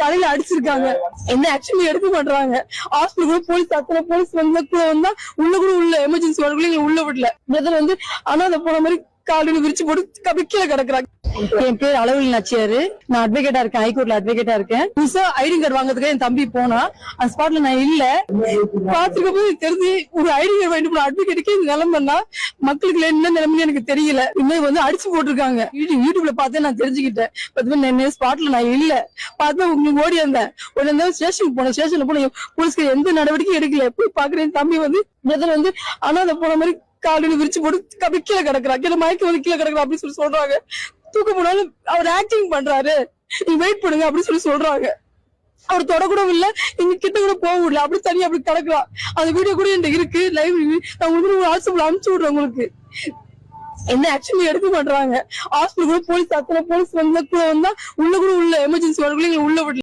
தலையில அடிச்சிருக்காங்க. என்ன ஆக்சுவலி எடுக்க மாட்டாங்க ஹாஸ்பிட்டல் போலீஸ் அத்தனை போலீஸ் வந்து கூட வந்தா உள்ள கூட உள்ள எமர்ஜென்சி வரக்குள்ள உள்ள விடல. பிரதர் வந்து ஆனா அதை போன மாதிரி காலையில விரிச்சு போட்டு கபி கீழே கிடக்குறாங்க. என் பேர் அளவில் நச்சியாரு. நான் அட்வொகேட்டா இருக்கேன் ஹைகோர்ட்ல அட்வொகேட்டா இருக்கேன். புதுசா ஐடி கார்டு வாங்குறதுக்கு என் தம்பி போனா அந்த ஸ்பாட்ல நான் இல்ல. பாத்துக்க போது தெரிஞ்சு ஒரு ஐடி கார்டு வாங்கிட்டு போன அட்வொகேட்டுக்கே இந்த மக்களுக்கு என்ன? நிலைமைன்னு எனக்கு தெரியல. இன்னும் வந்து அடிச்சு போட்டிருக்காங்க. யூடியூப்ல பார்த்தே நான் தெரிஞ்சுக்கிட்டேன். பத்து ஸ்பாட்ல நான் இல்ல. பார்த்தா உங்களுக்கு ஓடி வந்தேன். உடனே ஸ்டேஷனுக்கு போனேன். ஸ்டேஷன்ல போன போலீஸ்க்கு எந்த நடவடிக்கையும் எடுக்கல. போய் பாக்குறேன் என் தம்பி வந்து முதல்ல வந்து அனாதை போன மாதிரி காலையில விரிச்சு போட்டு கபி கீழே கிடக்குறா. கீழே மயக்க வந்து கீழே கிடக்குறா அப்படின்னு சொல்லி சொல்றாங்க. தூக்க போனாலும் அவர் ஆக்டிங் பண்றாரு. நீங்க வெயிட் பண்ணுங்க அப்படின்னு சொல்லி சொல்றாங்க. அவர் தொடக்கூட இல்ல. இங்க கிட்ட கூட போக முடியல. அப்படி தனியா அப்படி கிடக்குறா. அந்த வீடியோ கூட என்கிட்ட இருக்கு. லைவ் நான் உங்களுக்கு ஒரு வாட்ஸ்அப்ல அனுப்பிச்சு விடுறேன் உங்களுக்கு. என்ன ஆக்சுவலி எடுக்க மாட்டாங்க ஹாஸ்பிட்டல் கூட போலீஸ் அத்தனை போலீஸ் வந்து கூட வந்தா உள்ள கூட உள்ள எமர்ஜென்சி வரக்குள்ள உள்ள விடல.